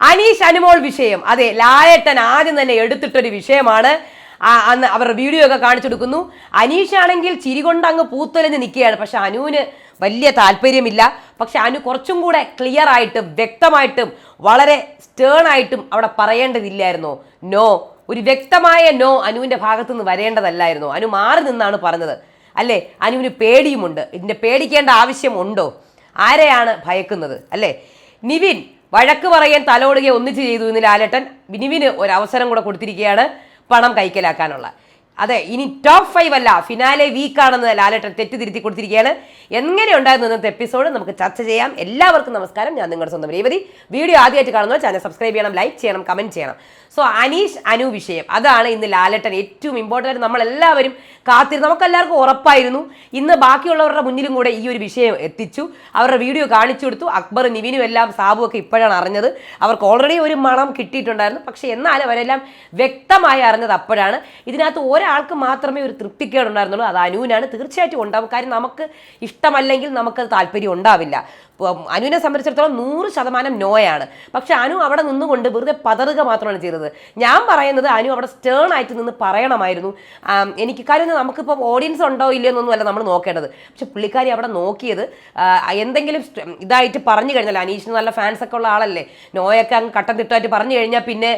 അനീഷ് അനുമോൾ വിഷയം. അതെ ലാലേട്ടൻ ആദ്യം തന്നെ എടുത്തിട്ടൊരു വിഷയമാണ്. അന്ന് അവർ വീഡിയോ ഒക്കെ കാണിച്ചു കൊടുക്കുന്നു. അനീഷ് ആണെങ്കിൽ ചിരി കൊണ്ട് അങ്ങ് പൂത്തൊലിഞ്ഞ് നിൽക്കുകയാണ്. പക്ഷെ അനുവിന് വലിയ താല്പര്യമില്ല. പക്ഷെ അനു കുറച്ചും കൂടെ ക്ലിയർ ആയിട്ടും വ്യക്തമായിട്ടും വളരെ സ്റ്റേൺ ആയിട്ടും അവിടെ പറയേണ്ടതില്ലായിരുന്നോ. നോ ഒരു വ്യക്തമായ നോ അനുവിന്റെ ഭാഗത്തു നിന്ന് വരേണ്ടതല്ലായിരുന്നോ. അനു മാറി നിന്നാണ് പറഞ്ഞത്. അല്ലേ? അനുവിന് പേടിയുമുണ്ട്. ഇതിന്റെ പേടിക്കേണ്ട ആവശ്യമുണ്ടോ ആരെയാണ് ഭയക്കുന്നത്? അല്ലേ? നിവിൻ വഴക്ക് പറയാൻ തലോടുകയെ ഒന്നിച്ച് ചെയ്തു എന്ന് ലാലേട്ടൻ ബിനുവിന് ഒരു അവസരം കൂടെ കൊടുത്തിരിക്കുകയാണ് പണം കൈക്കലാക്കാനുള്ള. അതെ ഇനി ടോപ്പ് ഫൈവ് അല്ല ഫിനാലെ വീക്കാണെന്ന് ലാലേട്ടൻ തെറ്റിതിരുത്തി കൊടുത്തിരിക്കുകയാണ്. എങ്ങനെ ഉണ്ടായിരുന്നു ഇന്നത്തെ എപ്പിസോഡ് നമുക്ക് ചർച്ച ചെയ്യാം. എല്ലാവർക്കും നമസ്കാരം. ഞാൻ നിങ്ങളുടെ സ്വന്തം രേവതി. വീഡിയോ ആദ്യമായിട്ട് കാണുന്നത് ചാനൽ സബ്സ്ക്രൈബ് ചെയ്യണം ലൈക്ക് ചെയ്യണം കമന്റ് ചെയ്യണം. സോ അനീഷ് അനു വിഷയം. അതാണ് ഇന്ന് ലാലേട്ടൻ ഏറ്റവും ഇമ്പോർട്ടന്റ് ആയിട്ട് നമ്മളെല്ലാവരും കാത്തിരുന്നു നമുക്കെല്ലാവർക്കും ഉറപ്പായിരുന്നു. ഇന്ന് ബാക്കിയുള്ളവരുടെ മുന്നിലും കൂടെ ഈ ഒരു വിഷയം എത്തിച്ചു. അവരുടെ വീഡിയോ കാണിച്ചു കൊടുത്തു. അക്ബർ നിവിനും എല്ലാം സാബു ഒക്കെ ഇപ്പോഴാണ് അറിഞ്ഞത്. അവർക്ക് ഓൾറെഡി ഒരു മണം കിട്ടിയിട്ടുണ്ടായിരുന്നു. പക്ഷേ എന്നാലും അവരെല്ലാം വ്യക്തമായി അറിഞ്ഞത് അപ്പോഴാണ്. ഇതിനകത്ത് ഒരാൾക്ക് മാത്രമേ ഒരു തൃപ്തിക്കേടുണ്ടായിരുന്നുള്ളൂ അത് അനുവിനാണ് തീർച്ചയായിട്ടും ഉണ്ടാവും. കാര്യം നമുക്ക് ഇഷ്ടമല്ലെങ്കിൽ നമുക്കത് താല്പര്യം ഉണ്ടാവില്ല. അനുവിനെ സംബന്ധിച്ചിടത്തോളം നൂറ് ശതമാനം നോയാണ്. പക്ഷെ അനു അവിടെ നിന്നുകൊണ്ട് വെറുതെ പതറുക മാത്രമാണ് ചെയ്തത്. ഞാൻ പറയുന്നത് അനു അവിടെ സ്റ്റേൺ ആയിട്ട് നിന്ന് പറയണമായിരുന്നു. എനിക്ക് കാര്യം നമുക്കിപ്പോൾ ഓഡിയൻസ് ഉണ്ടോ ഇല്ലയോ എന്നൊന്നും അല്ല നമ്മൾ നോക്കേണ്ടത്. പക്ഷെ പുള്ളിക്കാരി അവിടെ നോക്കിയത് എന്തെങ്കിലും ഇതായിട്ട് പറഞ്ഞു കഴിഞ്ഞാൽ അനീഷിന് നല്ല ഫാൻസ് ഒക്കെ ഉള്ള ആളല്ലേ നോയൊക്കെ അങ്ങ് കട്ടം തിട്ടായിട്ട് പറഞ്ഞു കഴിഞ്ഞാൽ പിന്നെ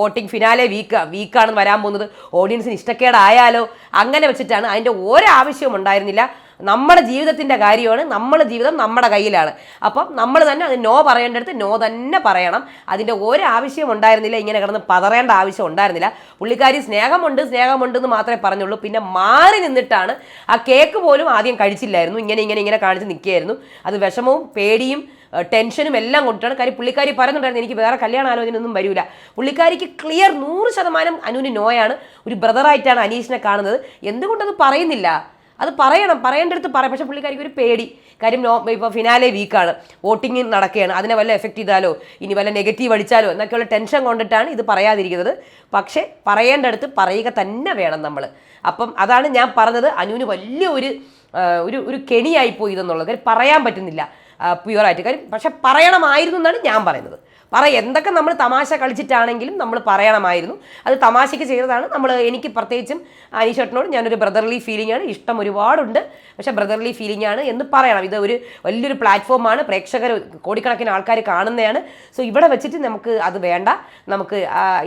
വോട്ടിംഗ് ഫിനാലെ വീക്ക് വീക്കാണെന്ന് വരാൻ പോകുന്നത് ഓഡിയൻസിന് ഇഷ്ടക്കേടായാലോ അങ്ങനെ വെച്ചിട്ടാണ് അതിന്റെ ഒരാവശ്യവും ഉണ്ടായിരുന്നില്ല. നമ്മുടെ ജീവിതത്തിന്റെ കാര്യമാണ് നമ്മുടെ ജീവിതം നമ്മുടെ കയ്യിലാണ്. അപ്പം നമ്മൾ തന്നെ അത് നോ പറയേണ്ടടുത്ത് നോ തന്നെ പറയണം. അതിന്റെ ഒരാവശ്യം ഉണ്ടായിരുന്നില്ല ഇങ്ങനെ കിടന്ന് പതറേണ്ട ആവശ്യം ഉണ്ടായിരുന്നില്ല. പുള്ളിക്കാരി സ്നേഹമുണ്ട് സ്നേഹമുണ്ട് എന്ന് മാത്രമേ പറഞ്ഞുള്ളൂ. പിന്നെ മാറി നിന്നിട്ടാണ് ആ കേക്ക് പോലും ആദ്യം കഴിച്ചില്ലായിരുന്നു. ഇങ്ങനെ ഇങ്ങനെ ഇങ്ങനെ കാണിച്ച് നിൽക്കുകയായിരുന്നു. അത് വിഷമവും പേടിയും ടെൻഷനും എല്ലാം കൊണ്ടിട്ടാണ്. കാര്യം പുള്ളിക്കാരി പറയുന്നുണ്ടായിരുന്നു എനിക്ക് വേറെ കല്യാണ ആലോചന ഒന്നും വരില്ല പുള്ളിക്കാരിക്ക് ക്ലിയർ നൂറ് ശതമാനം അനുവിന് നോയാണ് ഒരു ബ്രദറായിട്ടാണ് അനീഷിനെ കാണുന്നത്. എന്തുകൊണ്ടത് പറയുന്നില്ല? അത് പറയണം പറയേണ്ടടുത്ത് പറയാം പക്ഷേ പുള്ളിക്കാരിക്ക് ഒരു പേടി. കാര്യം നോ ഇപ്പോൾ ഫിനാലെ വീക്കാണ്. വോട്ടിംഗ് നടക്കുകയാണ്. അതിനെ വല്ല എഫക്റ്റ് ചെയ്താലോ? ഇനി വല്ല നെഗറ്റീവ് അടിച്ചാലോ? എന്നൊക്കെയുള്ള ടെൻഷൻ കൊണ്ടിട്ടാണ് ഇത് പറയാതിരിക്കുന്നത്. പക്ഷേ പറയേണ്ടടുത്ത് പറയുക തന്നെ വേണം നമ്മൾ അപ്പം അതാണ് ഞാൻ പറഞ്ഞത്. അനുവിന് വലിയ ഒരു ഒരു ഒരു കെണിയായിപ്പോയി ഇതെന്നുള്ളത്. പറയാൻ പറ്റുന്നില്ല. പ്യുവറായിട്ട് കാര്യം പക്ഷെ പറയണമായിരുന്നു എന്നാണ് ഞാൻ പറയുന്നത്. പറ എന്തൊക്കെ നമ്മൾ തമാശ കളിച്ചിട്ടാണെങ്കിലും നമ്മൾ പറയണമായിരുന്നു. അത് തമാശയ്ക്ക് ചെയ്തതാണ്. നമ്മൾ എനിക്ക് പ്രത്യേകിച്ചും അനീഷേട്ടനോട് ഞാനൊരു ബ്രദർലി ഫീലിംഗ് ആണ്. ഇഷ്ടം ഒരുപാടുണ്ട്. പക്ഷെ ബ്രദർലി ഫീലിംഗ് ആണ് എന്ന് പറയണം. ഇത് ഒരു വലിയൊരു പ്ലാറ്റ്ഫോമാണ് പ്രേക്ഷകർ കോടിക്കണക്കിന് ആൾക്കാർ കാണുന്നതാണ്. സോ ഇവിടെ വെച്ചിട്ട് നമുക്ക് അത് വേണ്ട. നമുക്ക്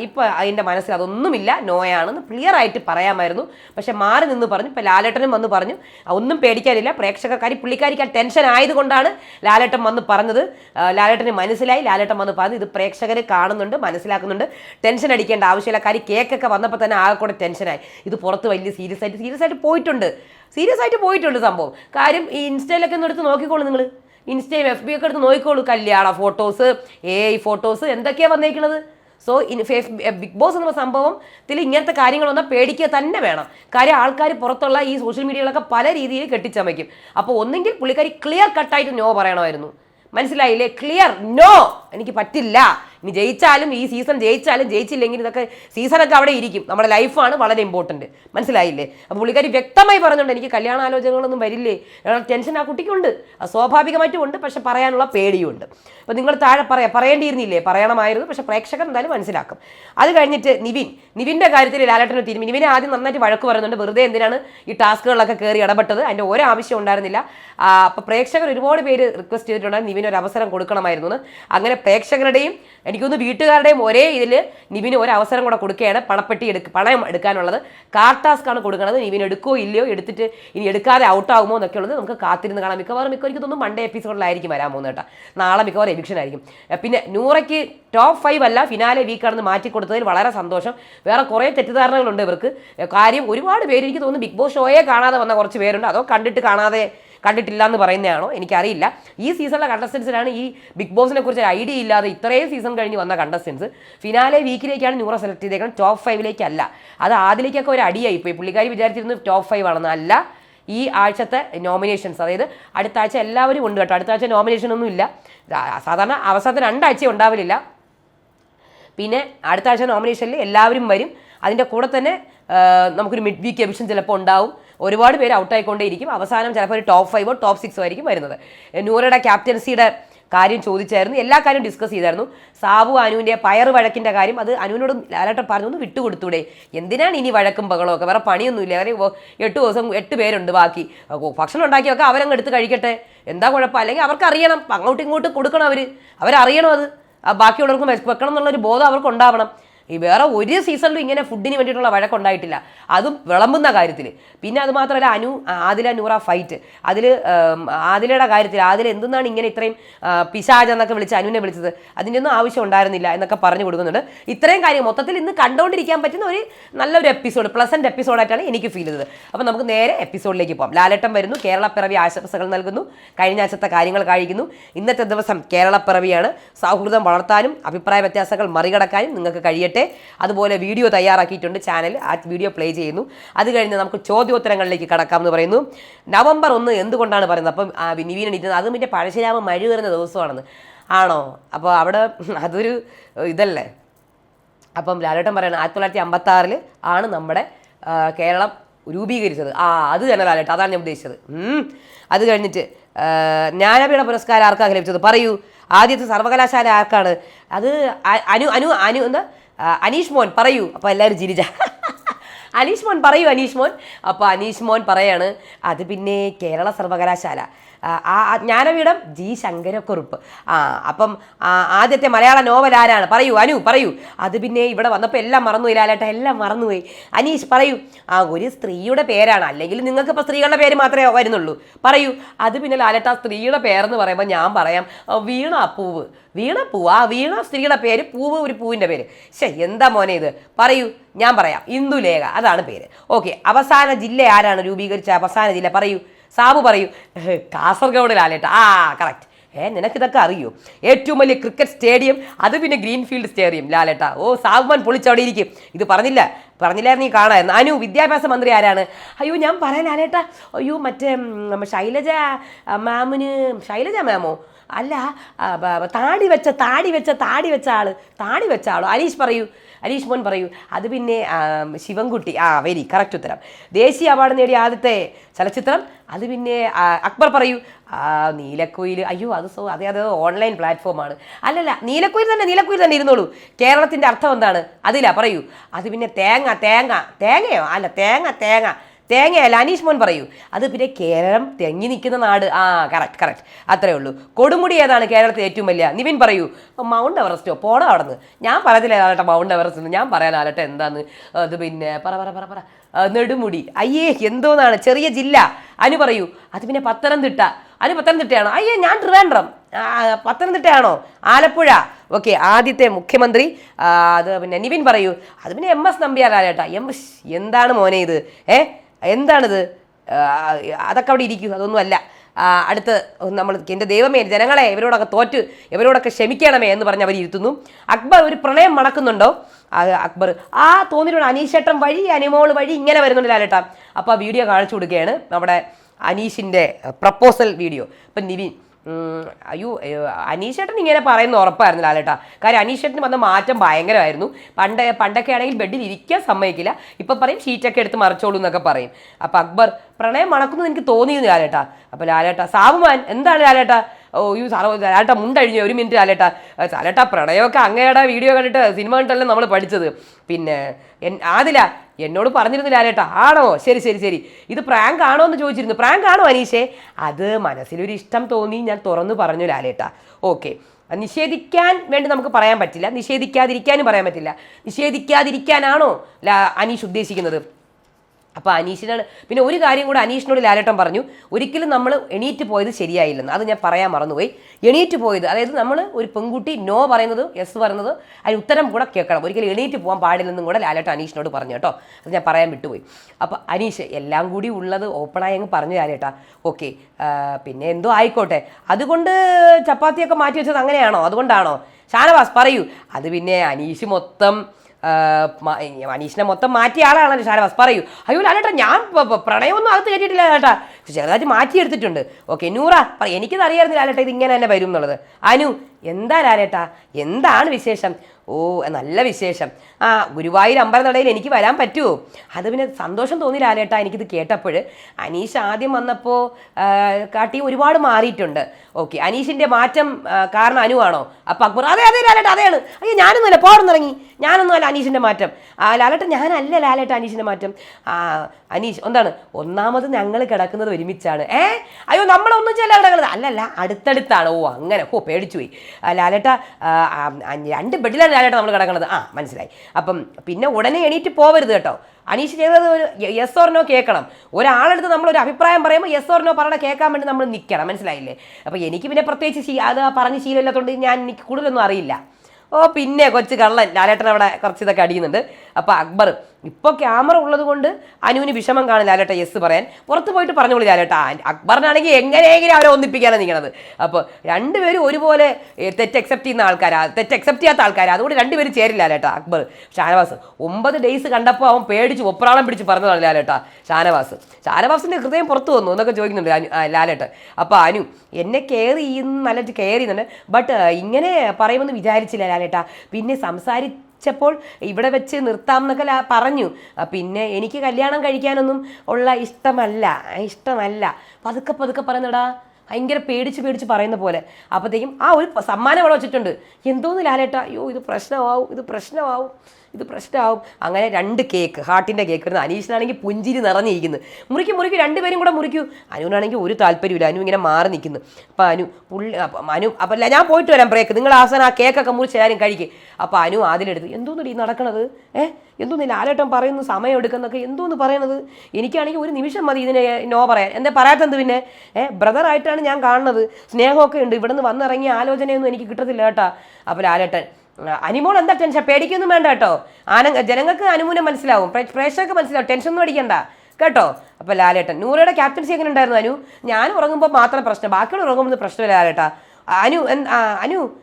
ഇപ്പോൾ അതിന്റെ മനസ്സിൽ അതൊന്നുമില്ല. നോയാണെന്ന് ക്ലിയർ ആയിട്ട് പറയാമായിരുന്നു. പക്ഷെ മാറി നിന്ന് പറഞ്ഞു. ഇപ്പോൾ ലാലേട്ടനും വന്ന് പറഞ്ഞു. ഒന്നും പേടിക്കാനില്ല. പ്രേക്ഷകർക്കാർ പുള്ളിക്കാരിക്ക് ആ ടെൻഷൻ ആയതുകൊണ്ടാണ് ലാലേട്ടൻ വന്ന് പറഞ്ഞത്. ലാലേട്ടന് മനസ്സിലായി. ലാലേട്ടൻ വന്ന് ഇത് പ്രേക്ഷകർ കാണുന്നുണ്ട് മനസ്സിലാക്കുന്നുണ്ട്. ടെൻഷൻ അടിക്കേണ്ട ആവശ്യമില്ല. കാര്യം കേക്കൊക്കെ വന്നപ്പോൾ തന്നെ ആകെക്കൂടെ കൂടെ ടെൻഷനായി ഇത് പുറത്ത് വലിയ സീരിയസ് ആയിട്ട് സീരിയസ് ആയിട്ട് പോയിട്ടുണ്ട്. സീരിയസ് ആയിട്ട് പോയിട്ടുണ്ട് സംഭവം. കാര്യം ഈ ഇൻസ്റ്റയിലൊക്കെ ഒന്ന് എടുത്ത് നോക്കിക്കോളൂ നിങ്ങൾ ഇൻസ്റ്റയും എഫ് ബി ഒക്കെ എടുത്ത് നോക്കിക്കോളൂ. കല്യാണ ഫോട്ടോസ് എ ഐ ഫോട്ടോസ് എന്തൊക്കെയാണ് വന്നേക്കുന്നത് സോ ബിഗ് ബോസ് എന്ന സംഭവം ഇതിൽ ഇങ്ങനത്തെ കാര്യങ്ങൾ വന്നാൽ പേടിക്കുക തന്നെ വേണം. കാര്യം ആൾക്കാർ പുറത്തുള്ള ഈ സോഷ്യൽ മീഡിയകളൊക്കെ പല രീതിയിൽ കെട്ടിച്ചമയ്ക്കും. അപ്പോൾ ഒന്നെങ്കിൽ പുള്ളിക്കാരി ക്ലിയർ കട്ടായിട്ട് നോ പറയണമായിരുന്നു. മനസ്സിലായില്ലേ? ക്ലിയർ നോ എനിക്ക് പറ്റില്ല. ഇനി ജയിച്ചാലും ഈ സീസൺ ജയിച്ചാലും ജയിച്ചില്ലെങ്കിൽ ഇതൊക്കെ സീസണൊക്കെ അവിടെ ഇരിക്കും. നമ്മുടെ ലൈഫാണ് വളരെ ഇമ്പോർട്ടന്റ് മനസ്സിലായില്ലേ? അപ്പോൾ പുള്ളിക്കാരി വ്യക്തമായി പറഞ്ഞുകൊണ്ട് എനിക്ക് കല്യാണാലോചനകളൊന്നും വരില്ലേ? ടെൻഷൻ ആ കുട്ടിക്കുണ്ട്. സ്വാഭാവികമായിട്ടും ഉണ്ട് പക്ഷെ പറയാനുള്ള പേടിയുണ്ട്. അപ്പോൾ നിങ്ങൾ താഴെ പറയാം പറയേണ്ടിയിരുന്നില്ലേ? പറയണമായിരുന്നു പക്ഷെ പ്രേക്ഷകർ എന്തായാലും മനസ്സിലാക്കും. അത് കഴിഞ്ഞിട്ട് നിവിൻ നിവിന്റെ കാര്യത്തിൽ ലാലേട്ടന് തിരുമി നിവിനെ ആദ്യം നന്നായിട്ട് വഴക്ക് പറയുന്നുണ്ട് വെറുതെ എന്തിനാണ് ഈ ടാസ്കുകളിലൊക്കെ കയറി ഇടപെട്ടത്? അതിന്റെ ഒരു ആവശ്യം ഉണ്ടായിരുന്നില്ല. അപ്പോൾ പ്രേക്ഷകർ ഒരുപാട് പേര് റിക്വസ്റ്റ് ചെയ്തിട്ടുണ്ടായിരുന്നു നിവിന് ഒരു അവസരം കൊടുക്കണമായിരുന്നു അങ്ങനെ പ്രേക്ഷകരുടെയും എനിക്കൊന്ന് വീട്ടുകാരുടെയും ഒരേ ഇതിൽ നിവിന് ഒരു അവസരം കൂടെ കൊടുക്കുകയാണ് പണപ്പെട്ടി എടുക്ക പണം എടുക്കാനുള്ളത്. കാർ ടാസ്ക് ആണ് കൊടുക്കുന്നത് നിവിൻ എടുക്കോ ഇല്ലയോ എടുത്തിട്ട് ഇനി എടുക്കാതെ ഔട്ടാകുമോ എന്നൊക്കെ ഉള്ളത് നമുക്ക് കാത്തിരുന്ന് കാണാം. മിക്കവാറും മിക്കവാറും എനിക്ക് തോന്നുന്നു മൺഡേ എപ്പിസോഡിലായിരിക്കും വരാൻ പോകുന്നത് കേട്ടോ. നാളെ മിക്കവാറും എവിക്ഷൻ ആയിരിക്കും. പിന്നെ നൂറയ്ക്ക് ടോപ്പ് ഫൈവ് അല്ല ഫിനാലെ വീക്കാണെന്ന് മാറ്റി കൊടുത്തതിൽ വളരെ സന്തോഷം. വേറെ കുറേ തെറ്റിദ്ധാരണകളുണ്ട് ഇവർക്ക്. കാര്യം ഒരുപാട് പേര് എനിക്ക് തോന്നുന്നു ബിഗ് ബോസ് ഷോയെ കാണാതെ വന്ന കുറച്ച് പേരുണ്ട്. അതോ കണ്ടിട്ട് കാണാതെ കണ്ടിട്ടില്ല എന്ന് പറയുന്നതാണോ? എനിക്കറിയില്ല. ഈ സീസണിലെ കണ്ടസ്റ്റൻസിനാണ് ഈ ബിഗ് ബോസിനെ കുറിച്ച് ഒരു ഐഡിയ ഇല്ലാതെ ഇത്രയും സീസൺ കഴിഞ്ഞ് വന്ന കണ്ടസ്റ്റൻസ് ഫിനാലെ വീക്കിലേക്കാണ് ന്യൂറ സെലക്ട് ചെയ്തേക്കുന്നത് ടോപ്പ് ഫൈവിലേക്കല്ല അത് ആദ്യത്തേക്കൊക്കെ ഒരു അടിയായി പോയി. പുള്ളിക്കാരി വിചാരിച്ചിരുന്നു ടോപ്പ് ഫൈവ് ആണെന്ന് അല്ല ഈ ആഴ്ചത്തെ നോമിനേഷൻസ് അതായത് അടുത്ത ആഴ്ച എല്ലാവരും ഉണ്ട് കേട്ടോ. അടുത്ത ആഴ്ച നോമിനേഷൻ ഒന്നും ഇല്ല. സാധാരണ അവസാനത്തെ രണ്ടാഴ്ച ഉണ്ടാവില്ല പിന്നെ അടുത്ത ആഴ്ച നോമിനേഷനിൽ എല്ലാവരും വരും. അതിന്റെ കൂടെ തന്നെ നമുക്കൊരു മിഡ് വീക്ക് എവിഷൻ ചിലപ്പോൾ ഉണ്ടാവും. ഒരുപാട് പേര് ഔട്ടായിക്കൊണ്ടേയിരിക്കും. അവസാനം ചിലപ്പോൾ ഒരു ടോപ്പ് ഫൈവോ ടോപ്പ് സിക്സോ ആയിരിക്കും വരുന്നത്. നൂറയുടെ ക്യാപ്റ്റൻസിയുടെ കാര്യം ചോദിച്ചായിരുന്നു. എല്ലാ കാര്യവും ഡിസ്കസ് ചെയ്തായിരുന്നു. സാബു അനുവിന്റെ പയർ വഴക്കിന്റെ കാര്യം അത് അനുവിനോട് ലാലേട്ടൻ പറഞ്ഞു ഒന്ന് വിട്ടുകൊടുത്തൂടെ. എന്തിനാണ് ഇനി വഴക്കും ബഹളവും ഒക്കെ വേറെ പണിയൊന്നുമില്ല. അവരെ എട്ട് ദിവസം എട്ട് പേരുണ്ട് ബാക്കി. ഭക്ഷണം ഉണ്ടാക്കിയൊക്കെ അവരങ്ങ് എടുത്ത് കഴിക്കട്ടെ. എന്താ കുഴപ്പം? അല്ലെങ്കിൽ അവർക്കറിയണം. അങ്ങോട്ടും ഇങ്ങോട്ടും കൊടുക്കണം അവർ അവരറിയണം അത്. ബാക്കിയുള്ളവർക്കും വെക്കണം എന്നുള്ളൊരു ബോധം അവർക്ക് ഉണ്ടാവണം ഈ വേറെ ഒരു സീസണിലും ഇങ്ങനെ ഫുഡിന് വേണ്ടിയിട്ടുള്ള വഴക്കുണ്ടായിട്ടില്ല. അതും വിളമ്പുന്ന കാര്യത്തിൽ പിന്നെ അത് മാത്രമല്ല അനു ആദില നൂറ ഫൈറ്റ് അതിൽ ആദിലയുടെ കാര്യത്തിൽ ആദില എന്തെന്നാണ് ഇങ്ങനെ ഇത്രയും പിശാജ് എന്നൊക്കെ വിളിച്ച് അനുവിനെ വിളിച്ചത്? അതിന്റെ ഒന്നും ആവശ്യം ഉണ്ടായിരുന്നില്ല എന്നൊക്കെ പറഞ്ഞു കൊടുക്കുന്നുണ്ട്. ഇത്രയും കാര്യം മൊത്തത്തിൽ ഇന്ന് കണ്ടുകൊണ്ടിരിക്കാൻ പറ്റുന്ന ഒരു നല്ലൊരു എപ്പിസോഡ് പ്ലസന്റ് എപ്പിസോഡായിട്ടാണ് എനിക്ക് ഫീൽ ചെയ്തത്. അപ്പോൾ നമുക്ക് നേരെ എപ്പിസോഡിലേക്ക് പോകാം ലാലട്ടം വരുന്നു. കേരളപ്പിറവി ആശംസകൾ നൽകുന്നു. കഴിഞ്ഞ ആഴ്ചത്തെ കാര്യങ്ങൾ കഴിക്കുന്നു ഇന്നത്തെ ദിവസം കേരളപ്പിറവിയാണ്. സൗഹൃദം വളർത്താനും അഭിപ്രായ വ്യത്യാസങ്ങൾ മറികടക്കാനും നിങ്ങൾക്ക് കഴിയട്ടെ. അതുപോലെ വീഡിയോ തയ്യാറാക്കിയിട്ടുണ്ട് ചാനൽ. ആ വീഡിയോ പ്ലേ ചെയ്യുന്നു. അത് കഴിഞ്ഞ് നമുക്ക് ചോദ്യോത്തരങ്ങളിലേക്ക് കടക്കാം എന്ന് പറയുന്നു. നവംബർ ഒന്ന് എന്തുകൊണ്ടാണ് പറയുന്നത്? അപ്പം നിവീൻ എണീറ്റുന്നത് അതും പിന്നെ പഴശ്ശിരാമ മഴ വരുന്ന ദിവസമാണെന്ന്. ആണോ? അപ്പോൾ അവിടെ അതൊരു ഇതല്ലേ? അപ്പം ലാലേട്ടൻ പറയണം ആയിരത്തി തൊള്ളായിരത്തി അമ്പത്തി ആറിൽ ആണ് നമ്മുടെ കേരളം രൂപീകരിച്ചത്. ആ അത് തന്നെ ലാലേട്ടൻ. അതാണ് ഞാൻ ഉദ്ദേശിച്ചത്. അത് കഴിഞ്ഞിട്ട് ജ്ഞാനപീഠ പുരസ്കാരം ആർക്കാണ് ലഭിച്ചത്? പറയൂ. ആദ്യത്തെ സർവകലാശാല ആർക്കാണ്? അത് അനു അനു അനു എന്താ? അനീഷ് മോൻ പറയൂ. അപ്പോൾ എല്ലാവരും ചിരിച്ച. അനീഷ് മോൻ പറയൂ അനീഷ് മോൻ. അപ്പോൾ അനീഷ് മോൻ പറയാണ് അത് പിന്നെ കേരള സർവകലാശാല. ആ, അജ്ഞാനപീഠം ജി ശങ്കരക്കുറുപ്പ്. ആ അപ്പം ആദ്യത്തെ മലയാള നോവൽ ആരാണ്? പറയൂ അനു പറയൂ. അത് പിന്നെ ഇവിടെ വന്നപ്പോൾ എല്ലാം മറന്നുപോയി ലാലേട്ട എല്ലാം മറന്നുപോയി. അനീഷ് പറയൂ. ആ ഒരു സ്ത്രീയുടെ പേരാണ്. അല്ലെങ്കിൽ നിങ്ങൾക്ക് ഇപ്പോൾ സ്ത്രീകളുടെ പേര് മാത്രമേ വരുന്നുള്ളൂ. പറയൂ. അത് പിന്നെ ലാലേട്ട സ്ത്രീയുടെ പേരെന്ന് പറയുമ്പോൾ ഞാൻ പറയാം വീണ പൂവ്. വീണ പൂവ്? ആ വീണ സ്ത്രീയുടെ പേര് പൂവ് ഒരു പൂവിന്റെ പേര്. ശേ എന്താ മോനെ ഇത്? പറയൂ ഞാൻ പറയാം. ഇന്ദുലേഖ അതാണ് പേര്. ഓക്കെ അവസാന ജില്ല ആരാണ് രൂപീകരിച്ച? അവസാന ജില്ല പറയൂ. സാബു പറയൂ കാസർഗോഡ് ലാലേട്ട ആ കറക്റ്റ് ഏ നിനക്കിതൊക്കെ അറിയോ? ഏറ്റവും വലിയ ക്രിക്കറ്റ് സ്റ്റേഡിയം അത് പിന്നെ ഗ്രീൻഫീൽഡ് സ്റ്റേഡിയം ലാലേട്ട ഓ സാബുമാൻ പൊളിച്ചവിടെ ഇരിക്കും. ഇത് പറഞ്ഞില്ല പറഞ്ഞില്ലായിരുന്നു നീ കാണാമായിരുന്നു അനു വിദ്യാഭ്യാസ മന്ത്രി ആരാണ്? അയ്യോ ഞാൻ പറയാൻ ലാലേട്ട അയ്യോ മറ്റേ ശൈലജ മാമിന് ശൈലജ മാമോ? അല്ല താടി വെച്ച താടി വെച്ച താടി വെച്ച ആൾ. താടി വെച്ച ആളോ? അനീഷ് പറയൂ. അനീഷ് മോൻ പറയൂ. അത് പിന്നെ ശിവൻകുട്ടി. ആ വെരി കറക്റ്റ് ഉത്തരം. ദേശീയ അവാർഡ് നേടിയ ആദ്യത്തെ ചലച്ചിത്രം അത് പിന്നെ അക്ബർ പറയൂ. നീലക്കുയിൽ. അയ്യോ അത് സോ അതെ അത് ഓൺലൈൻ പ്ലാറ്റ്ഫോമാണ് അല്ലല്ല നീലക്കുയിൽ തന്നെ നീലക്കുയിൽ തന്നെ ഇരുന്നോളൂ. കേരളത്തിന്റെ അർത്ഥം എന്താണ്? അതില്ല പറയൂ. അത് പിന്നെ തേങ്ങ തേങ്ങ. തേങ്ങയോ? അല്ല തേങ്ങ തേങ്ങ. തേങ്ങയല്ല. അനീഷ് മോൻ പറയൂ. അത് പിന്നെ കേരളം തെങ്ങി നിൽക്കുന്ന നാട്. ആ കറക്റ്റ് കറക്റ്റ് അത്രേ ഉള്ളൂ. കൊടുമുടി ഏതാണ് കേരളത്തിൽ ഏറ്റവും വലിയ? നിവിൻ പറയൂ. മൗണ്ട് എവറസ്റ്റോ? പോണോ അവിടെ നിന്ന് ഞാൻ പറയത്തില്ല മൗണ്ട് എവറസ്റ്റ് എന്ന്. ഞാൻ പറയാനാലട്ടെ എന്താന്ന്. അത് പിന്നെ പറ പറ പറ പറ. നെടുമുടി. അയ്യേ എന്തോന്നാണ്? ചെറിയ ജില്ല. അനു പറയൂ. അത് പിന്നെ പത്തനംതിട്ട. അനു പത്തനംതിട്ടയാണോ? അയ്യേ ഞാൻ ട്രിവാൻഡ്രം. പത്തനംതിട്ടയാണോ? ആലപ്പുഴ. ഓക്കെ ആദ്യത്തെ മുഖ്യമന്ത്രി. അത് പിന്നെ നിവിൻ പറയൂ. അത് പിന്നെ എം എസ് നമ്പ്യാരാലേട്ടാ എം എന്താണ് മോനെ ഇത്? ഏ? എന്താണിത്? അതൊക്കെ അവിടെ ഇരിക്കും. അതൊന്നും അല്ല. അടുത്ത് നമ്മൾ എന്റെ ദൈവമേ ജനങ്ങളെ ഇവരോടൊക്കെ തോറ്റ് ഇവരോടൊക്കെ ക്ഷമിക്കണമേ എന്ന് പറഞ്ഞ് അവർ ഇരുത്തുന്നു. അക്ബർ ഒരു പ്രണയം മണക്കുന്നുണ്ടോ? അക്ബർ. ആ തോന്നിയിട്ടുണ്ട്. അനീഷേട്ടൻ വഴി അനിമോൾ വഴി ഇങ്ങനെ വരുന്നുണ്ട് ലാലേട്ടാ. അപ്പോൾ ആ വീഡിയോ കാണിച്ചു കൊടുക്കുകയാണ് നമ്മുടെ അനീഷിന്റെ പ്രപ്പോസൽ വീഡിയോ. ഇപ്പം നിവിൻ അയ്യോ അനീഷേട്ടൻ ഇങ്ങനെ പറയുന്ന ഉറപ്പായിരുന്നു ലാലേട്ടാ. കാര്യം അനീഷേട്ടന് വന്ന മാറ്റം ഭയങ്കരമായിരുന്നു. പണ്ട് പണ്ടൊക്കെ ആണെങ്കിൽ ബെഡിൽ ഇരിക്കാൻ സമ്മതിക്കില്ല. ഇപ്പം പറയും ഷീറ്റൊക്കെ എടുത്ത് മറിച്ചോളൂ എന്നൊക്കെ പറയും. അപ്പം അക്ബർ പ്രണയം മണക്കുന്നു എനിക്ക് തോന്നിയിരുന്നു ലാലേട്ടാ. അപ്പം ലാലേട്ടാ സാബുമാൻ എന്താണ് ലാലേട്ടാ? ഓ യു സാറോ ലാലേട്ട മുണ്ടഴിഞ്ഞു ഒരു മിനിറ്റ് ലാലേട്ടാ. ലാലേട്ട ലാലേട്ടാ പ്രണയമൊക്കെ അങ്ങയുടെ വീഡിയോ കണ്ടിട്ട് സിനിമ കണ്ടിട്ടല്ലേ നമ്മൾ പഠിച്ചത്. പിന്നെ ആദില എന്നോട് പറഞ്ഞിരുന്നില്ല ലാലേട്ടാ ആണോ? ശരി ശരി ശരി. ഇത് പ്രാങ്ക് ആണോ എന്ന് ചോദിച്ചിരുന്നു. പ്രാങ്ക് ആണോ അനീഷേ? അത് മനസ്സിലൊരു ഇഷ്ടം തോന്നി ഞാൻ തുറന്നു പറഞ്ഞു ലാലേട്ടാ. ഓക്കെ. നിഷേധിക്കാൻ വേണ്ടി നമുക്ക് പറയാൻ പറ്റില്ല. നിഷേധിക്കാതിരിക്കാനും പറയാൻ പറ്റില്ല. നിഷേധിക്കാതിരിക്കാനാണോ അനീഷ് ഉദ്ദേശിക്കുന്നത്? അപ്പോൾ അനീഷിനാണ് പിന്നെ ഒരു കാര്യം കൂടെ അനീഷിനോട് ലാലേട്ടൻ പറഞ്ഞു ഒരിക്കലും നമ്മൾ എണീറ്റ് പോയത് ശരിയായില്ലെന്ന്. അത് ഞാൻ പറയാൻ മറന്നുപോയി. എണീറ്റ് പോയത് അതായത് നമ്മൾ ഒരു പെൺകുട്ടി നോ പറയുന്നത് യെസ് പറയുന്നത് അതിന് ഉത്തരം കൂടെ കേൾക്കണം. ഒരിക്കലും എണീറ്റ് പോകാൻ പാടില്ലെന്നും കൂടെ ലാലേട്ടൻ അനീഷിനോട് പറഞ്ഞു കേട്ടോ. അത് ഞാൻ പറയാൻ വിട്ടുപോയി. അപ്പോൾ അനീഷ് എല്ലാം കൂടി ഉള്ളത് ഓപ്പണായി അങ്ങ് പറഞ്ഞു ലാലേട്ടാ. ഓക്കെ പിന്നെ എന്തോ ആയിക്കോട്ടെ. അതുകൊണ്ട് ചപ്പാത്തിയൊക്കെ മാറ്റി വെച്ചത് അങ്ങനെയാണോ? അതുകൊണ്ടാണോ? ഷാനവാസ് പറയൂ. അത് പിന്നെ അനീഷ് മൊത്തം ആ, മ- അനീഷിനെ മൊത്തം മാറ്റിയ ആളാണല്ലോ ഷാനവാസ്. പറയൂ. അയ്യോ ലാലേട്ടാ ഞാൻ പ്രണയമൊന്നും അകത്ത് കയറ്റിയിട്ടില്ല ലാലേട്ടാ. ചെറുതായിട്ട് മാറ്റിയെടുത്തിട്ടുണ്ട്. ഓക്കെ നൂറ പറ എനിക്കത് അറിയായിരുന്നു ലാലേട്ടാ ഇത് ഇങ്ങനെ തന്നെ വരും എന്നുള്ളത്. അനു എന്താ ലാലേട്ടാ എന്താണ് വിശേഷം? ഓ നല്ല വിശേഷം. ആ ഗുരുവായൂർ അമ്പലനടയിൽ എനിക്ക് വരാൻ പറ്റുമോ അത് പിന്നെ സന്തോഷം തോന്നി ലാലേട്ടാ എനിക്കിത് കേട്ടപ്പോൾ. അനീഷ് ആദ്യം വന്നപ്പോൾ കാട്ടി ഒരുപാട് മാറിയിട്ടുണ്ട്. ഓക്കെ അനീഷിന്റെ മാറ്റം കാരണം അനുവാണോ? അപ്പം അക്ബർ അതെ അതെ ലാലേട്ട അതെയാണ്. അയ്യോ ഞാനൊന്നുമല്ല പോർന്നിറങ്ങി ഞാനൊന്നുമല്ല അനീഷിന്റെ മാറ്റം. ലാലേട്ട ഞാനല്ല ലാലേട്ട അനീഷിന്റെ മാറ്റം. അനീഷ് എന്താണ്? ഒന്നാമത് ഞങ്ങൾ കിടക്കുന്നത് ഒരുമിച്ചാണ്. ഏ? അയ്യോ നമ്മളൊന്നും ചെല്ലാം കിടക്കുന്നത്. അല്ലല്ല അടുത്തടുത്താണ്. ഓ അങ്ങനെ. ഓ പേടിച്ചു പോയി ലാലേട്ട രണ്ട് ബെഡിലാണ് ലാലേട്ട നമ്മൾ കിടക്കുന്നത് ആ മനസ്സിലായി. അപ്പം പിന്നെ ഉടനെ എണീറ്റ് പോവരുത് കേട്ടോ. അനീഷ് ചെയ്തത് ഒരു യെസ് ഓർനോ കേൾക്കണം. ഒരാളെടുത്ത് നമ്മൾ ഒരു അഭിപ്രായം പറയുമ്പോൾ യെസ് ഓർനോ പറയണ കേൾക്കാൻ വേണ്ടി നമ്മൾ നിൽക്കണം മനസ്സിലായില്ലേ? അപ്പോൾ എനിക്ക് പിന്നെ പ്രത്യേകിച്ച് ശീ- അത് പറഞ്ഞ് ശീലമില്ലാത്തതുകൊണ്ട് ഞാൻ എനിക്ക് കൂടുതലൊന്നും അറിയില്ല. ഓ പിന്നെ കൊച്ചു കള്ളൻ. ലാലേട്ടൻ അവിടെ കുറച്ച് ഇതൊക്കെ അടിയുന്നുണ്ട് അപ്പോൾ അക്ബർ ഇപ്പോൾ ക്യാമറ ഉള്ളത് കൊണ്ട് അനുവിന് വിഷമം കാണില്ല ലാലേട്ട യെസ് പറയാൻ. പുറത്ത് പോയിട്ട് പറഞ്ഞോളൂ ലാലേട്ട. അക്ബറിനാണെങ്കിൽ എങ്ങനെയെങ്കിലും അവരെ ഒന്നിപ്പിക്കാനാണ് നിൽക്കണത് അപ്പോൾ രണ്ടുപേരും ഒരുപോലെ തെറ്റ് അക്സെപ്റ്റ് ചെയ്യുന്ന ആൾക്കാരാ. തെറ്റ് അക്സെപ്റ്റ് ചെയ്യാത്ത ആൾക്കാരാ. അതുകൊണ്ട് രണ്ടുപേരും ചേരില്ല ലാലേട്ട അക്ബർ. ഷാനവാസ് ഒമ്പത് ഡേയ്സ് കണ്ടപ്പോൾ അവൻ പേടിച്ച് ഒപ്രാളം പിടിച്ച് പറഞ്ഞതാണ് ലാലേട്ട. ഷാനവാസ്. ഷാനവാസിന്റെ ഹൃദയം പുറത്തു വന്നു എന്നൊക്കെ ചോദിക്കുന്നുണ്ട് ലാലേട്ട. അപ്പോൾ അനു എന്നെ കെയർ ചെയ്യുന്ന നല്ല കെയർ ചെയ്യുന്നുണ്ട്. ബട്ട് ഇങ്ങനെ പറയുമെന്ന് വിചാരിച്ചില്ല ലാലേട്ട. പിന്നെ സംസാരിച്ചപ്പോൾ ഇവിടെ വെച്ച് നിർത്താം എന്നൊക്കെ പറഞ്ഞു. പിന്നെ എനിക്ക് കല്യാണം കഴിക്കാനൊന്നും ഉള്ള ഇഷ്ടമല്ല ഇഷ്ടമല്ല. പതുക്കെ പതുക്കെ പറയുന്നടാ ഭയങ്കര പേടിച്ച് പേടിച്ച് പറയുന്ന പോലെ. അപ്പോഴത്തേക്കും ആ ഒരു സമ്മാനം അവിടെ വെച്ചിട്ടുണ്ട്. എന്തോന്ന് ലാലേട്ട അയ്യോ ഇത് പ്രശ്നമാവും ഇത് പ്രശ്നമാവും. ഇത് പ്രശ്നമാവും. അങ്ങനെ രണ്ട് കേക്ക് ഹാർട്ടിന്റെ കേക്ക് വരുന്നത്. അനീഷിനാണെങ്കിൽ പുഞ്ചിരി നിറഞ്ഞിരിക്കുന്നു. മുറിക്കും മുറിക്കും രണ്ടുപേരും കൂടെ മുറിക്കൂ. അനുവിനാണെങ്കിൽ ഒരു താല്പര്യമില്ല അനു ഇങ്ങനെ മാറി നിൽക്കുന്നു. അപ്പം അനു പുള്ളി അനു അപ്പം അല്ല ഞാൻ പോയിട്ട് വരാം ബ്രേക്ക്. നിങ്ങൾ അവസാനം ആ കേക്കൊക്കെ മുറിച്ച് ആരും കഴിക്കും. അപ്പം അനു അതിലെടുത്ത് എന്തോന്നടി നടക്കണത്? ഏഹ് എന്തോന്ന് ലാലേട്ടൻ പറയുന്നു സമയം എടുക്കുന്നൊക്കെ എന്തോന്ന് പറയണത്? എനിക്കാണെങ്കിൽ ഒരു നിമിഷം മതി ഇതിനെ നോ പറയാൻ. എന്താ പറയാത്തത് പിന്നെ? ഏ ബ്രദറായിട്ടാണ് ഞാൻ കാണുന്നത്. സ്നേഹമൊക്കെ ഉണ്ട്. ഇവിടെ നിന്ന് വന്നിറങ്ങിയ ആലോചനയൊന്നും എനിക്ക് കിട്ടത്തില്ല കേട്ടാ. അപ്പോൾ ലാലേട്ടൻ അനിമോൾ എന്താ ടെൻഷൻ പേടിക്കൊന്നും വേണ്ട കേട്ടോ. ആന ജനങ്ങൾക്ക് അനുമൂലം മനസ്സിലാവും. പ്രേക്ഷകർക്ക് മനസ്സിലാവും. ടെൻഷൻ ഒന്നും അടിക്കണ്ട. കേട്ടോ? അപ്പോൾ ലാലേട്ടൻ. നൂറയുടെ ക്യാപ്റ്റൻസി എങ്ങനെ ഉണ്ടായിരുന്നു അനു? ഞാൻ ഉറങ്ങുമ്പോൾ മാത്രം പ്രശ്നം. ബാക്കിയുള്ള ഉറങ്ങുമ്പോൾ പ്രശ്നമില്ല ലാലേട്ടാ. അനു അനു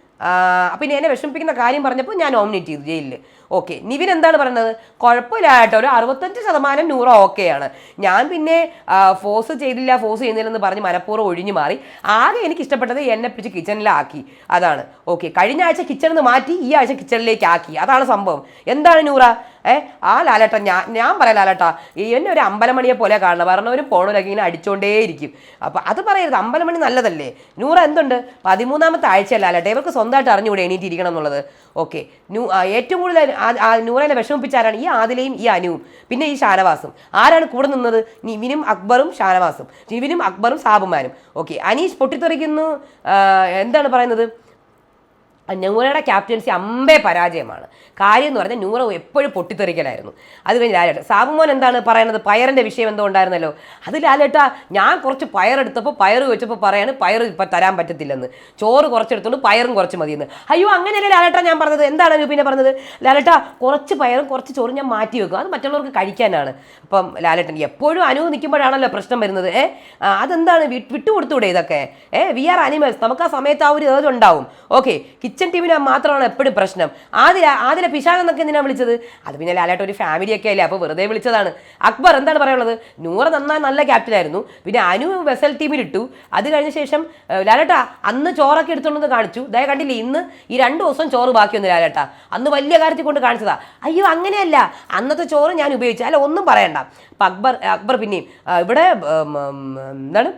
പിന്നെ എന്നെ വിഷമിപ്പിക്കുന്ന കാര്യം പറഞ്ഞപ്പോൾ ഞാൻ നോമിനേറ്റ് ചെയ്തു ജയിലിൽ ഓക്കെ നിവിൻ എന്താണ് പറയുന്നത് കുഴപ്പമില്ല കേട്ടോ ഒരു അറുപത്തഞ്ച് ശതമാനം നൂറ് ഓക്കെയാണ് ഞാൻ പിന്നെ ഫോഴ്സ് ചെയ്തില്ല ഫോഴ്സ് ചെയ്യുന്നില്ലെന്ന് പറഞ്ഞ് മനഃപൂർവം ഒഴിഞ്ഞു മാറി. ആകെ എനിക്ക് ഇഷ്ടപ്പെട്ടത് എന്നെ പിടിച്ച് കിച്ചണിലാക്കി അതാണ്. ഓക്കെ കഴിഞ്ഞ ആഴ്ച കിച്ചണിൽ നിന്ന് മാറ്റി ഈ ആഴ്ച കിച്ചണിലേക്ക് ആക്കി. അതാണ് സംഭവം. എന്താണ് നൂറ? ഏ ആ ലാലേട്ട ഞാൻ ഞാൻ പറയാം ലാലേട്ട എന്നെ ഒരു അമ്പലമണിയെ പോലെ കാണണം. പറഞ്ഞവരും പോണവരൊക്കെ ഇങ്ങനെ അടിച്ചുകൊണ്ടേയിരിക്കും അപ്പോൾ അത് പറയരുത് അമ്പലമണി നല്ലതല്ലേ? നൂറ എന്തുണ്ട്? പതിമൂന്നാമത്തെ ആഴ്ച ലാലേട്ട ഇവർക്ക് സ്വന്തമായിട്ട് അറിഞ്ഞുകൂടെ എണീറ്റിരിക്കണം എന്നുള്ളത്. ഓക്കെ. നൂ ഏറ്റവും കൂടുതൽ നൂറേനെ വിഷമിപ്പിച്ചാരാണ് ഈ ആദിലയും ഈ അനുവും. പിന്നെ ഈ ഷാനവാസും. ആരാണ് കൂടെ നിന്നത്? നിവിനും അക്ബറും ഷാനവാസും. നിവിനും അക്ബറും സാബുമാനും. ഓക്കെ. അനീഷ് പൊട്ടിത്തെറിക്കുന്നു. എന്താണ് പറയുന്നത്? നൂറയുടെ ക്യാപ്റ്റൻസി അമ്പേ പരാജയമാണ്. കാര്യം എന്ന് പറഞ്ഞാൽ നൂറ എപ്പോഴും പൊട്ടിത്തെറിക്കലായിരുന്നു. അത് കഴിഞ്ഞ് ലാലേട്ട സാബുമോൻ എന്താണ് പറയുന്നത് പയറിന്റെ വിഷയം എന്തോ ഉണ്ടായിരുന്നല്ലോ അത് ലാലേട്ട ഞാൻ കുറച്ച് പയറെടുത്തപ്പോൾ പയറ് വെച്ചപ്പോൾ പറയാണ് പയർ ഇപ്പം തരാൻ പറ്റത്തില്ലെന്ന്. ചോറ് കുറച്ചെടുത്തോണ്ട് പയറും കുറച്ച് മതിയെന്ന്. അയ്യോ അങ്ങനെയല്ലേ ലാലേട്ട ഞാൻ പറഞ്ഞത്? എന്താണ് പിന്നെ പറഞ്ഞത്? ലാലേട്ട കുറച്ച് പയറും കുറച്ച് ചോറും ഞാൻ മാറ്റി വെക്കും. അത് മറ്റുള്ളവർക്ക് കഴിക്കാനാണ്. അപ്പം ലാലേട്ടൻ എപ്പോഴും അനു നിൽക്കുമ്പോഴാണല്ലോ പ്രശ്നം വരുന്നത്. ഏ അതെന്താണ്? വിട്ടുകൊടുത്തൂടെ ഇതൊക്കെ? ഏ വി ആർ അനിമൽസ് നമുക്ക് ആ സമയത്ത് ആ ഒരു ഏജ് ഉണ്ടാവും ഓക്കെ കിച്ചൺ ടീമിന് മാത്രമാണ് എപ്പോഴും പ്രശ്നം. ആദ്യ ആദ്യ പിശാൻ എന്നൊക്കെ എന്തിനാ വിളിച്ചത്? അത് പിന്നെ ലാലായിട്ട് ഒരു ഫാമിലി ഒക്കെ അല്ലേ അപ്പോൾ വെറുതെ വിളിച്ചതാണ്. അക്ബർ എന്താണ് പറയുള്ളത് നൂറ് നന്നായി നല്ല ക്യാപ്റ്റൻ ആയിരുന്നു. പിന്നെ അനു വെസൽ ടീമിലിട്ടു അത് കഴിഞ്ഞ ശേഷം ലാലേട്ട അന്ന് ചോറൊക്കെ എടുത്തോണ്ടെന്ന് കാണിച്ചു. ദയ കണ്ടില്ലേ ഇന്ന് ഈ രണ്ട് ദിവസം ചോറ് ബാക്കിയൊന്നും ലാലേട്ട. അന്ന് വലിയ കാര്യത്തിൽ കൊണ്ട് കാണിച്ചതാ. അയ്യോ അങ്ങനെയല്ല. അന്നത്തെ ചോറ് ഞാൻ ഉപയോഗിച്ചു. അല്ല ഒന്നും പറയണ്ട. അപ്പം അക്ബർ അക്ബർ പിന്നെയും ഇവിടെ എന്താണ്?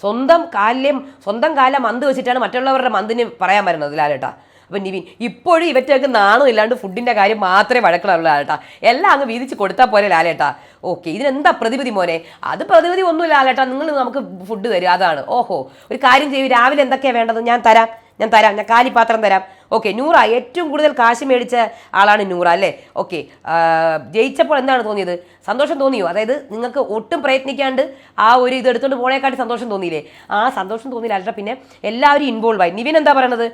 സ്വന്തം കാലിലും സ്വന്തം കാലം മന്ത് വെച്ചിട്ടാണ് മറ്റുള്ളവരുടെ മന്തിന് പറയാൻ വരുന്നത് ലാലേട്ടാ. അപ്പം നിവിൻ ഇപ്പോഴും ഇവറ്റൊക്കെ നാണം ഇല്ലാണ്ട് ഫുഡിന്റെ കാര്യം മാത്രമേ വഴക്കുള്ളൂ ലാലേട്ടാ. എല്ലാം അങ്ങ് വീതിച്ച് കൊടുത്താൽ പോലെ ലാലേട്ടാ. ഓക്കെ ഇതിനെന്താ പ്രതിവിധി മോനെ? അത് പ്രതിവിധി ഒന്നുമില്ല ലാലേട്ടാ. നിങ്ങൾ നമുക്ക് ഫുഡ് തരും അതാണ്. ഓഹോ ഒരു കാര്യം ചെയ്യും രാവിലെ എന്തൊക്കെയാണ് വേണ്ടത്? ഞാൻ തരാം. ഞാൻ തരാം ഞാൻ കാലിപ്പാത്രം തരാം. ഓക്കെ നൂറ ഏറ്റവും കൂടുതൽ കാശ് മേടിച്ച ആളാണ് നൂറ അല്ലേ? ഓക്കെ ജയിച്ചപ്പോൾ എന്താണ് തോന്നിയത്? സന്തോഷം തോന്നിയോ? അതായത് നിങ്ങൾക്ക് ഒട്ടും പ്രയത്നിക്കാണ്ട് ആ ഒരു ഇത് എടുത്തുകൊണ്ട് പോണേക്കാട്ടി സന്തോഷം തോന്നിയില്ലേ? ആ സന്തോഷം തോന്നിയില്ല അല്ല പിന്നെ എല്ലാവരും ഇൻവോൾവ് ആയി. നിവിൻ എന്താ പറയണത്?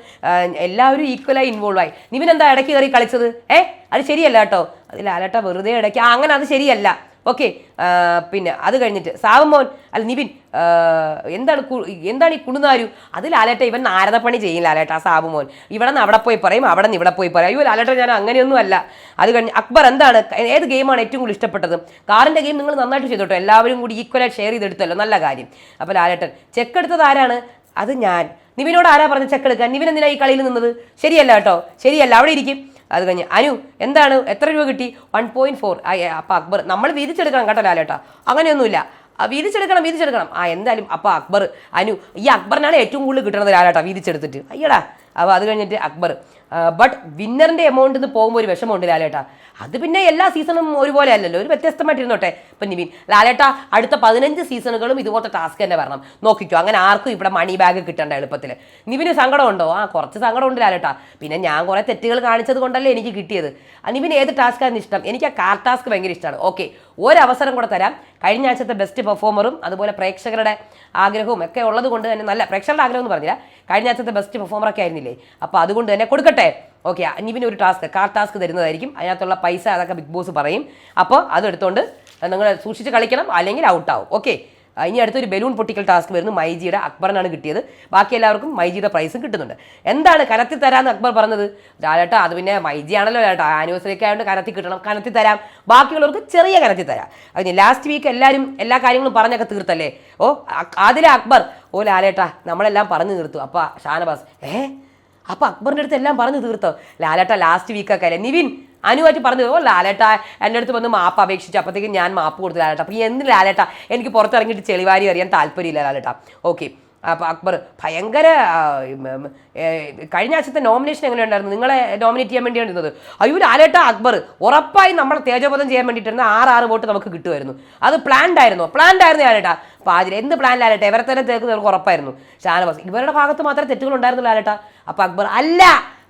എല്ലാവരും ഈക്വലായി ഇൻവോൾവ് ആയി. നിവിൻ എന്താ ഇടയ്ക്ക് കയറി കളിച്ചത്? ഏ? അത് ശരിയല്ല കേട്ടോ. അത് അലട്ട വെറുതെ ഇടയ്ക്ക്. അങ്ങനെ അത് ശരിയല്ല. ഓക്കെ പിന്നെ അത് കഴിഞ്ഞിട്ട് സാവമോൻ അല്ല നിവിൻ എന്താണ് എന്താണ് ഈ കുണുനാരു? അത് ലാലേട്ട ഇവൻ നാരദപ്പണി ചെയ്യും ലാലേട്ട ആ സാബുമോൻ ഇവിടെ നിന്ന് അവിടെ പോയി പറയും അവിടെ നിന്ന് ഇവിടെ പോയി പറയും. അയ്യോ ലാലേട്ട ഞാൻ അങ്ങനെയൊന്നും അല്ല. അത് കഴിഞ്ഞ് അക്ബർ എന്താണ് ഏത് ഗെയിമാണ് ഏറ്റവും കൂടുതൽ ഇഷ്ടപ്പെട്ടത്? കാറിന്റെ ഗെയിം നിങ്ങൾ നന്നായിട്ട് ചെയ്തോട്ടോ? എല്ലാവരും കൂടി ഈക്വലായിട്ട് ഷെയർ ചെയ്തെടുത്തല്ലോ? നല്ല കാര്യം. അപ്പോൾ ലാലേട്ടൻ ചെക്ക് എടുത്തത് ആരാണ്? അത് ഞാൻ. നിവിനോട് ആരാ പറഞ്ഞ ചെക്ക് എടുക്കാൻ? നിവിൻ എന്തിനാണ് ഈ കളിയിൽ നിന്നത്? ശരിയല്ല കേട്ടോ? ശരിയല്ല അവിടെ ഇരിക്കും. അത് കഴിഞ്ഞ് അനു എന്താണ്? എത്ര രൂപ കിട്ടി? വൺ പോയിന്റ് ഫോർ അപ്പം അക്ബർ നമ്മൾ വീതിച്ചെടുക്കണം കേട്ടോ ലാലേട്ടാ. അങ്ങനെയൊന്നുമില്ല. വീതിച്ചെടുക്കണം വീതിച്ചെടുക്കണം. ആ എന്തായാലും അപ്പൊ അക്ബർ അനു ഈ അക്ബറിനാണ് ഏറ്റവും കൂടുതൽ കിട്ടുന്നത് ലാലേട്ടാ വീതിച്ചെടുത്തിട്ട്. അയ്യടാ. അപ്പോൾ അത് കഴിഞ്ഞിട്ട് അക്ബർ ബട്ട് വിന്നറിന്റെ എമൗണ്ട് നിന്ന് പോകുമ്പോൾ ഒരു വിഷമമുണ്ട് ലാലേട്ട. അത് പിന്നെ എല്ലാ സീസണും ഒരുപോലെ അല്ലല്ലോ ഒരു വ്യത്യസ്തമായിട്ടിരുന്നോട്ടെ. ഇപ്പം നിവിൻ ലാലേട്ട അടുത്ത പതിനഞ്ച് സീസണുകളും ഇതുപോലത്തെ ടാസ്ക് തന്നെ വരണം. നോക്കിക്കോ അങ്ങനെ ആർക്കും ഇവിടെ മണി ബാഗ് കിട്ടേണ്ട എളുപ്പത്തിൽ നിവിന് സങ്കടമുണ്ടോ? ആ കുറച്ച് സങ്കടമുണ്ട് ലാലേട്ട. പിന്നെ ഞാൻ കുറേ തെറ്റുകൾ കാണിച്ചത് കൊണ്ടല്ലേ എനിക്ക് കിട്ടിയത്. നിവിന് ഏത് ടാസ്ക്കാണ് ഇഷ്ടം? എനിക്ക് ആ കാർ ടാസ്ക് ഭയങ്കര ഇഷ്ടമാണ് ഓക്കെ ഒരവസരം കൂടെ തരാം. കഴിഞ്ഞ ആഴ്ചത്തെ ബെസ്റ്റ് പെർഫോമറും അതുപോലെ പ്രേക്ഷകരുടെ ആഗ്രഹവും ഒക്കെ ഉള്ളത് കൊണ്ട് തന്നെ നല്ല പ്രേക്ഷകരുടെ ആഗ്രഹം എന്ന് പറഞ്ഞില്ല. കഴിഞ്ഞ ആഴ്ചത്തെ ബെസ്റ്റ് പെർഫോമറൊക്കെ ആയിരുന്നില്ലേ? അപ്പോൾ അതുകൊണ്ട് തന്നെ കൊടുക്കട്ടെ. ഓക്കെ നിവിന് ഒരു ടാസ്ക് കാർ ടാസ്ക് തരുന്നതായിരിക്കും. അതിനകത്തുള്ള പൈസ അതൊക്കെ ബിഗ് ബോസ് പറയും. അപ്പോൾ അതെടുത്തുകൊണ്ട് നിങ്ങൾ സൂക്ഷിച്ച് കളിക്കണം അല്ലെങ്കിൽ ഔട്ടാവും ഓക്കെ ഇനി അടുത്തൊരു ബലൂൺ പൊട്ടിക്കൽ ടാസ്ക് വരുന്നു. മൈജിയുടെ അക്ബറിനാണ് കിട്ടിയത്. ബാക്കി എല്ലാവർക്കും മൈജിയുടെ പ്രൈസും കിട്ടുന്നുണ്ട്. എന്താണ് കനത്തി തരാമെന്ന് അക്ബർ പറഞ്ഞത്? ലാലേട്ടാ അത് പിന്നെ മൈജി ആണല്ലോ ലാലേട്ടാ. ആനിവേഴ്സറി ഒക്കെ ആയതുകൊണ്ട് കനത്തി കിട്ടണം കനത്തി തരാം. ബാക്കിയുള്ളവർക്ക് ചെറിയ കനത്തി തരാം. അതിന് ലാസ്റ്റ് വീക്ക് എല്ലാവരും എല്ലാ കാര്യങ്ങളും പറഞ്ഞൊക്കെ തീർത്തല്ലേ? ഓ അതിലെ അക്ബർ ഓ ലാലേട്ടാ നമ്മളെല്ലാം പറഞ്ഞു തീർത്തു. അപ്പ ഷാനവാസ് ഏ? അപ്പൊ അക്ബറിന്റെ അടുത്ത് എല്ലാം പറഞ്ഞു തീർത്തോ. ലാലേട്ട ലാസ്റ്റ് വീക്കൊക്കെ അല്ലേ? നിവിൻ അനുവായിട്ട് പറഞ്ഞു ഓ ലാലേട്ട എന്റെ അടുത്ത് വന്ന് മാപ്പ് അപേക്ഷിച്ചു അപ്പോഴത്തേക്കും ഞാൻ മാപ്പ് കൊടുത്തു ലാലേട്ട. അപ്പോൾ എന്ത് ലാലേട്ട? എനിക്ക് പുറത്തിറങ്ങിയിട്ട് ചെളിവാരി അറിയാൻ താല്പര്യമില്ല ലാലേട്ട. ഓക്കെ. അപ്പോൾ അക്ബർ ഭയങ്കര കഴിഞ്ഞ ആഴ്ചത്തെ നോമിനേഷൻ എങ്ങനെ ഉണ്ടായിരുന്നു? നിങ്ങളെ നോമിനേറ്റ് ചെയ്യാൻ വേണ്ടിയാണ് ഇരുന്നത് അയ്യോ ലാലേട്ട അക്ബർ ഉറപ്പായി നമ്മളെ തേജോപദം ചെയ്യാൻ വേണ്ടിയിട്ടിരുന്ന ആറ് ആറ് വോട്ട് നമുക്ക് കിട്ടുമായിരുന്നു. അത് പ്ലാൻഡ് ആയിരുന്നു? പ്ലാൻഡ് ആയിരുന്നു ലാലേട്ട. അതിൽ എന്ത് പ്ലാനിലാലട്ടെ ലാലേട്ട? ഇവരെ തന്നെ തേക്ക് നിങ്ങൾക്ക് ഉറപ്പായിരുന്നു. ഷാനവാസ്. ഇവരുടെ ഭാഗത്ത് മാത്രമേ തെറ്റുകൾ ഉണ്ടായിരുന്നു ലാലേട്ട. അപ്പോൾ അക്ബർ അല്ല.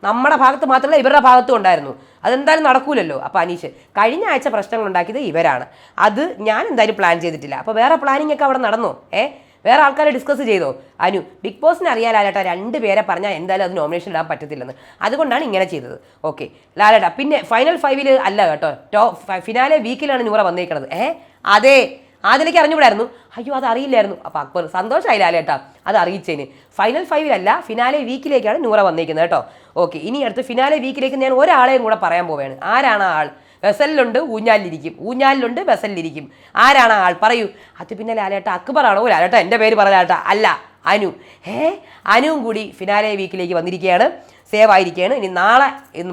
നമ്മുടെ ഭാഗത്ത് മാത്രമല്ല ഇവരുടെ ഭാഗത്തും ഉണ്ടായിരുന്നു. അതെന്തായാലും നടക്കൂലല്ലോ. അപ്പോൾ അനീഷ് കഴിഞ്ഞ ആഴ്ച പ്രശ്നങ്ങൾ ഉണ്ടാക്കിയത് ഇവരാണ്. അത് ഞാൻ എന്തായാലും പ്ലാൻ ചെയ്തിട്ടില്ല. അപ്പോൾ വേറെ പ്ലാനിങ് ഒക്കെ അവിടെ നടന്നോ? ഏ? വേറെ ആൾക്കാരെ ഡിസ്കസ് ചെയ്തോ? അനു ബിഗ് ബോസിന് അറിയാൻ രണ്ട് പേരെ പറഞ്ഞാൽ എന്തായാലും അത് നോമിനേഷൻ ഇടാൻ പറ്റത്തില്ലെന്ന്. അതുകൊണ്ടാണ് ഇങ്ങനെ ചെയ്തത്. ഓക്കെ. ലാലേട്ട പിന്നെ ഫൈനൽ ഫൈവിൽ അല്ല കേട്ടോ ടോ ഫിനാലെ വീക്കിലാണ് നൂറ വന്നേക്കണത്. ഏ? അതെ. അതിലേക്ക് അറിഞ്ഞുകൂടായിരുന്നു. അയ്യോ അത് അറിയില്ലായിരുന്നു അപ്പോൾ അക്ബർ സന്തോഷമായി ലാലേട്ടാ അത് അറിയിച്ചതിന് ഫൈനൽ ഫൈവിലല്ല ഫിനാലെ വീക്കിലേക്കാണ് നൂറ വന്നേക്കുന്നത് കേട്ടോ. ഓക്കെ ഇനി അടുത്ത് ഫിനാലെ വീക്കിലേക്ക് ഞാൻ ഒരാളെയും കൂടെ പറയാൻ പോവുകയാണ്. ആരാണ് ആൾ വെസലിലുണ്ട് ഊഞ്ഞാലിലിരിക്കും ഊഞ്ഞാലിലുണ്ട് വെസലിലിരിക്കും. ആരാണ് ആൾ? പറയൂ. അത് പിന്നെ ലാലേട്ട അക്ബറാണോ? ലാലേട്ട എന്റെ പേര് പറ ലാലേട്ട. അല്ല അനു. ഏ അനുവും കൂടി ഫിനാലെ വീക്കിലേക്ക് വന്നിരിക്കുകയാണ്. സേവ് ആയിരിക്കുകയാണ്. ഇനി നാളെ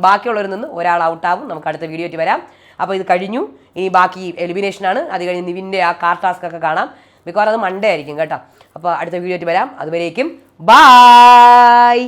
ബാക്കിയുള്ളവരിൽ നിന്ന് ഒരാൾ ഔട്ടാവും നമുക്ക് അടുത്ത വീഡിയോ ആയിട്ട് വരാം. അപ്പോൾ ഇത് കഴിഞ്ഞു. ഇനി ബാക്കി എലിമിനേഷനാണ് അത് കഴിഞ്ഞ് നിവിന്റെ ആ കാർ ടാസ്ക് ഒക്കെ കാണാം. മിക്കവാറും അത് മൺഡേ ആയിരിക്കും കേട്ടോ. അപ്പോൾ അടുത്ത വീഡിയോ ആയിട്ട് വരാം. അതുവരേക്കും ബായ്